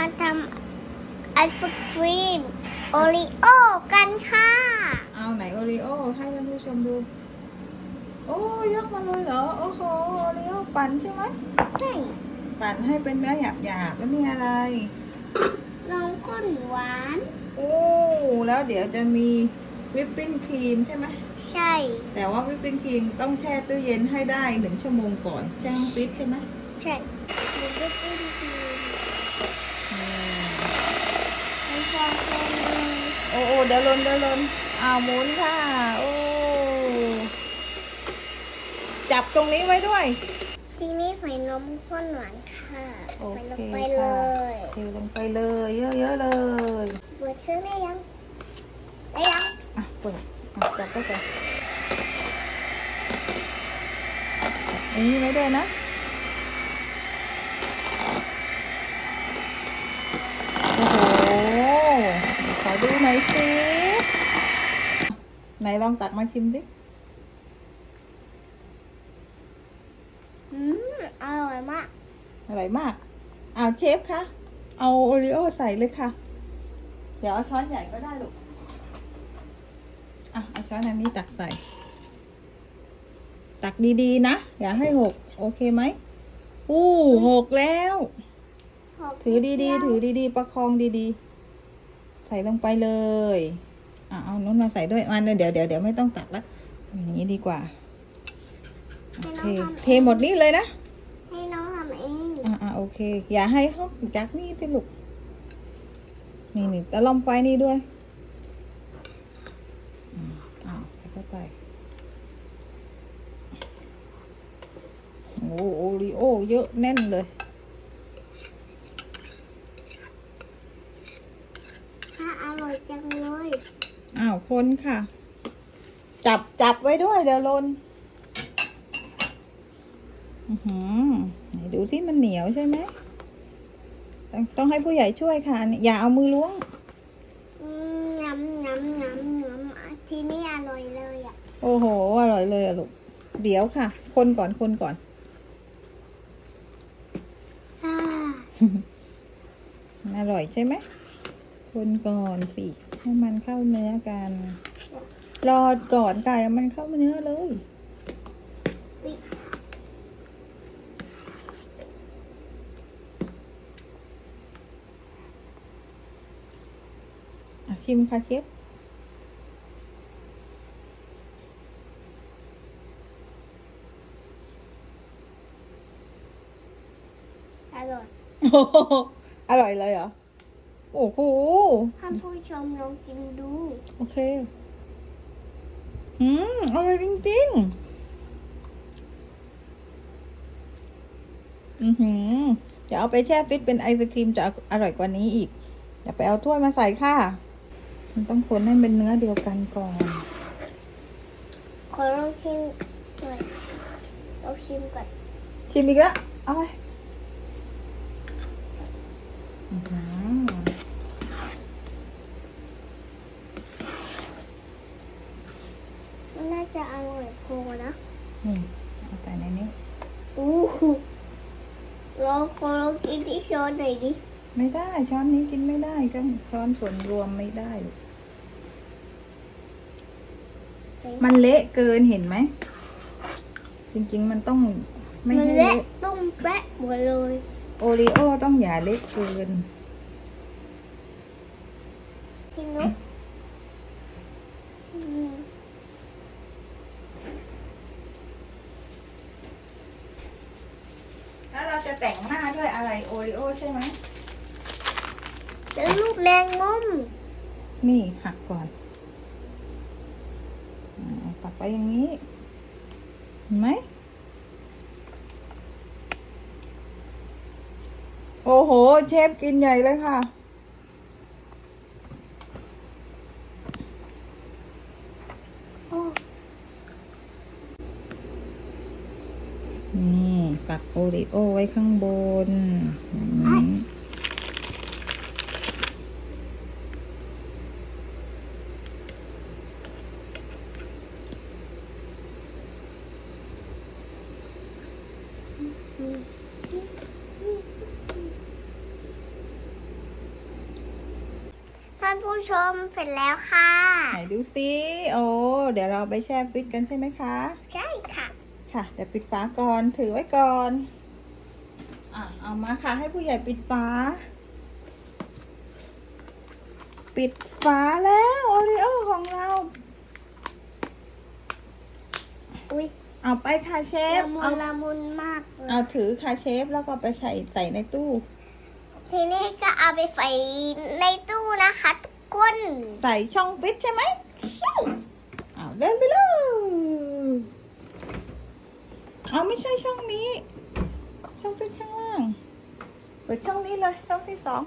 มาทำไอศครีมโอริโอกันค่ะ เอาไหนโอริโอให้ท่านผู้ชมดู โอ้ยกมาเลยเหรอ โอ้โหโอริโอปั่นใช่ไหมใช่ปั่นให้เป็นเนื้อหยาบหยาบๆแล้วนี่อะไรนมข้นหวาน โอ้แล้วเดี๋ยวจะมีวิปปิ้งครีมใช่ไหมใช่ แต่ว่าวิปปิ้งครีมต้องแช่ตู้เย็นให้ได้หนึ่งชั่วโมงก่อนแช่ห้องฟิตใช่ไหมใช่มีวิปปิ้งครีม อืม มีความเค็ม โอ้โอ้เดี๋ยวลนเดี๋ยวลนอ้าวหมุนค่ะ โอ้จับตรงนี้ไว้ด้วย ทีนี้ใส่นมข้นหวานค่ะโอใส่ลเคงไปเลค่ะยเทลงไปเลย เยอะๆเลยเปิดซื้อได้ยังได้ยังอะเปิดอะจับก็ไปอันนี้ไว้ด้วยนะ โอ้โห ข อดูหน่อยสิไหนลองตักมาชิมดิอืมอร่อยมากอร่อยมากเอาเชฟคะเอาโอริโอใส่เลยค่ะ เดี๋ยวเอาช้อนใหญ่ก็ได้ลูกอะเอาช้อนอันนี้ตักใส่ ตักดีๆนะ อย่าให้หก โอเคไหมอู้หกแล้ว ถือดีๆ ถือดีๆ ประคองดีๆ ใส่ลงไปเลยอะเอานู้นมาใส่ด้วยมันเดี๋ยวเดี๋ยวเดี๋ยวไม่ต้องตักแล้วอย่างนี้ดีกว่าโอเคเทหมดนี้เลยนะให้น้องทำเองอ่าอ่าโอเค อย่าให้ห้องจากนี่สิลูกนี่นี่ตะล่อมไฟนี่ด้วยอืมอ้าวใส่เข้าไปโอ้โอริโอเยอะแน่นเลย ถ้าอร่อยจังเลย อ้าว คนค่ะ จับจับไว้ด้วยเดี๋ยวลนอือหือไหนดูที่มันเหนียวใช่ไหมต้องต้องให้ผู้ใหญ่ช่วยค่ะ อย่าเอามือล้วงอืมน้ำน้ำน้ำน้ำทีนี้อร่อยเลยอะ โอ้โห อร่อยเลยอะลูก เดี๋ยวค่ะ คนก่อนคนก่อนอ่ามันอร่อยใช่ไหม คนก่อนสิ ให้มันเข้าเนื้อกัน รอดก่อนไก่มันเข้าเนื้อเลยอะชิมค่ะเชฟอร่อยโอ้โหอร่อยเลยเหรอ โอ้โหท่านผู้ชมลองกินดู โอเค อืมอร่อยจริงๆ อือหือเดี๋ยวเอาไปแช่ฟิตเป็นไอศครีมจะอร่อยกว่านี้อีกอย่าไปเอาถ้วยมาใส่ค่ะ มันต้องคนให้เป็นเนื้อเดียวกันก่อน ขอลองชิมหน่อยลองชิมก่อน ชิมอีกแล้ว เอาไปอื้อหือ มันน่าจะอร่อย พอนะ นี่เอาใส่ในนี้อู้หูลองขอลองกินที่ช้อนหน่อยดิไม่ได้ช้อนนี้กินไม่ได้ก็ช้อนส่วนรวมไม่ได้ลูกมันเละเกินเห็นไหม จริงๆ มันต้องไม่มันให้เละเละตุ้มแปะหมดเลยโอริโอต้องอย่าเละเกิน ชิมนุ๊กอืม แล้วเรา จะแต่งหน้าด้วยอะไรโอริโอใช่ไหมแล้วลูกแมงมุมนี่หักก่อนอ่าปักไปอย่างนี้เห็นไหมโอ้โห เชฟกินใหญ่เลยค่ะโอ้นี่ ปักโอริโอไว้ข้างบนอย่างนี้ผู้ชมเสร็จแล้วค่ะ ไหนดูซิ โอ้ เดี๋ยวเราไปแช่ฟิตกันใช่ไหมคะ ใช่ ค่ะค่ะ เดี๋ยวปิดฝาก่อน ถือไว้ก่อนอะเอามาค่ะ ให้ผู้ใหญ่ปิดฝา ปิดฝาแล้วโอริโอของเรา อุ้ยเอาไปค่ะเชฟ ละมุเอานละมุนมากเลย เอาถือค่ะเชฟ แล้วก็ไปใส่ใส่ในตู้ ทีนี้ก็เอาไปใส่ในตู้นะคะ ทุกคน ใส่ช่องฟิตใช่ไหมใช่เอาเดินไปเลย เอาไม่ใช่ช่องนี้ ช่องฟิตข้างล่างเปิดช่องนี้เลยช่องที่สอง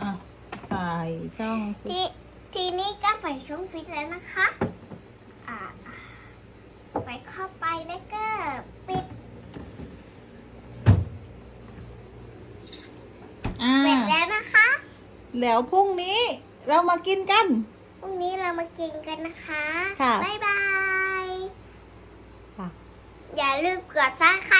อะใส่ช่องฟิตทีทีนี้ก็ใส่ช่องฟิตแล้วนะคะ อ่าไปเข้าไปแล้วก็ปิด อ่า เสร็จแล้วนะคะ แล้วพรุ่งนี้เรามากินกัน พรุ่งนี้เรามากินกันนะคะค่ะ บ๊ายบาย ค่ะ อย่าลืมกดซับสไครต์ให้น้อง